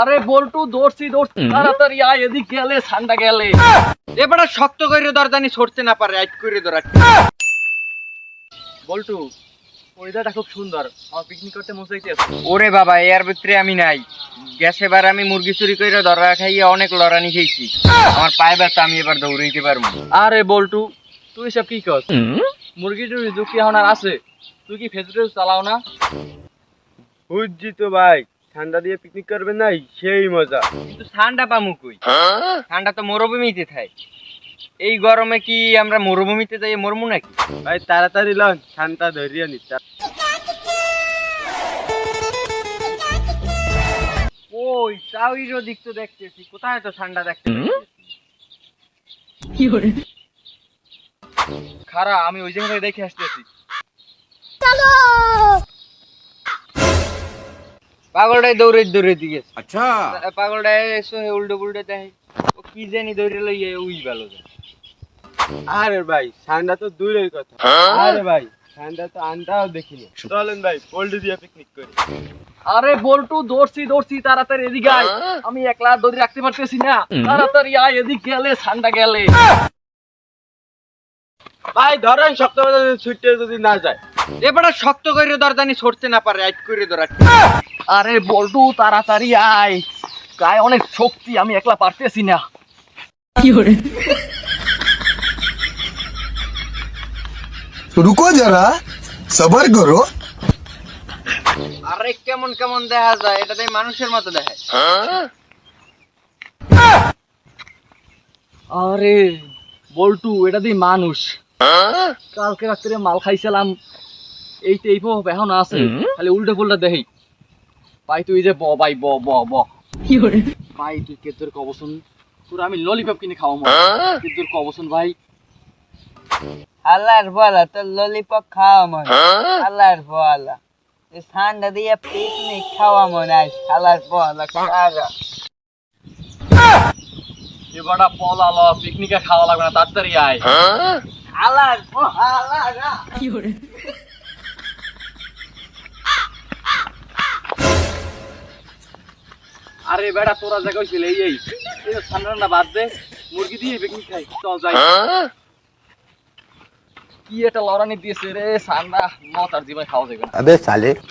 আরে বল্টু দৌড়ছি দৌড়ছি তাড়াতাড়ি আয় এদিক গেলে ঠান্ডা গেলে। এবারে শক্ত করে দরদানি ছড়তে না পারে আইট করে ধরা বল্টু ওয়েদারটা খুব সুন্দর। আমার পিকনিক করতে মজা হইতেছে ওরে বাবা এর ভিতরে আমি নাই। গ্যাসে বার আমি মুরগি চুরি করে ধরা খাইয়ে অনেক লড়ানি খেয়েছি। আমার পায়ে ব্যথা আমি এবার দৌড়াইতে পারব। আরে বল্টু তুই সব কি কর মুরগি টুরগি ঝুঁকি এখন আর আছে। তুই কি ফেসবুক চালাও না? বুঝছি তো ভাই ঠান্ডা দিয়ে পিকনিক করবে নাই সেই মজা। কিন্তু ঠান্ডা পামু কই? ঠান্ডা তো মরুভূমিতে থাই এই গরমে কি আমরা মরুভূমিতে যাই মরমু নাকি? ভাই তাড়াতাড়ি লন ঠান্ডা ধরিয়ে নি ওই চাউরিরও দিক তো দেখতেছি। কোথায় তো ঠান্ডা দেখতে খারা আমি ওই জায়গা থেকে দেখে আসতেছি। পাগলটাই দৌড়ে দৌড়ে দিকে আচ্ছা। পাগলটাই এসো হে উল্টো পুল্টো দেয় ও কি জানি দৌড়ে লইয়ে উই ভালো যায়। আরে ভাই ঠান্ডা তো দূরের কথা। আরে ভাই ঠান্ডা তো আন্দাও দেখিনি চলেন ভাই পোল্ট্রি দিয়ে পিকনিক করি। আরে বল্টু দৌড়ছি দৌড়ছি তাড়াতাড়ি এদিকে আয়। আমি একলা দড়ি রাখতে পারতেছি না। তাড়াতাড়ি আয় এদিক গেলে ঠান্ডা গেলে। ভাই ধরেন শক্ত ছুটে যদি না যায় এবারে শক্ত করে ধর জানি ছড়তে না পারে আইট করে ধরা আরে বল্টু তাড়াতাড়ি আয়। গায়ে অনেক শক্তি আমি একলা পারতেছি না। কি করে রুকো যারা সবার করো। আরে কেমন কেমন দেখা যায় এটাতে মানুষের মতো দেখায়। আরে বল্টু এটা দিয়ে মানুষ। হ্যাঁ? কালকে রাত্রে মাল খাইছিলাম এই তো এই ভাবে এখন আছে। খালি উল্টো পুল্টা দেখি। ভাই তুই যে ব ভাই ব ব ব। ভাই তুই কে তোর কবসন তোর আমি ললিপপ কিনে খাওয়াবো। কে তোর কবসন ভাই? আল্লাহর বলা তো ললিপপ খাওয়া মনে আল্লাহর বলা। ঠান্ডা দিয়ে পিকনিক খাওয়া মনে হয়। আল্লাহর বলা সারা এবারটা পলালো পিকনিকে খাওয়া লাগবে না তাড়াতাড়ি আয়। আল্লাহর বলা আরে বেটা তোরা যা কইছিল এই এই। ঠান্ডা ঠান্ডা বাদ দে মুরগি দিয়ে বেকিং খাই? চল যাই। হ্যাঁ? কি এটা লড়ানি দিয়েছে রে সান্না। মত আর জীবনে খাওয়া যাবে না। আবে সালে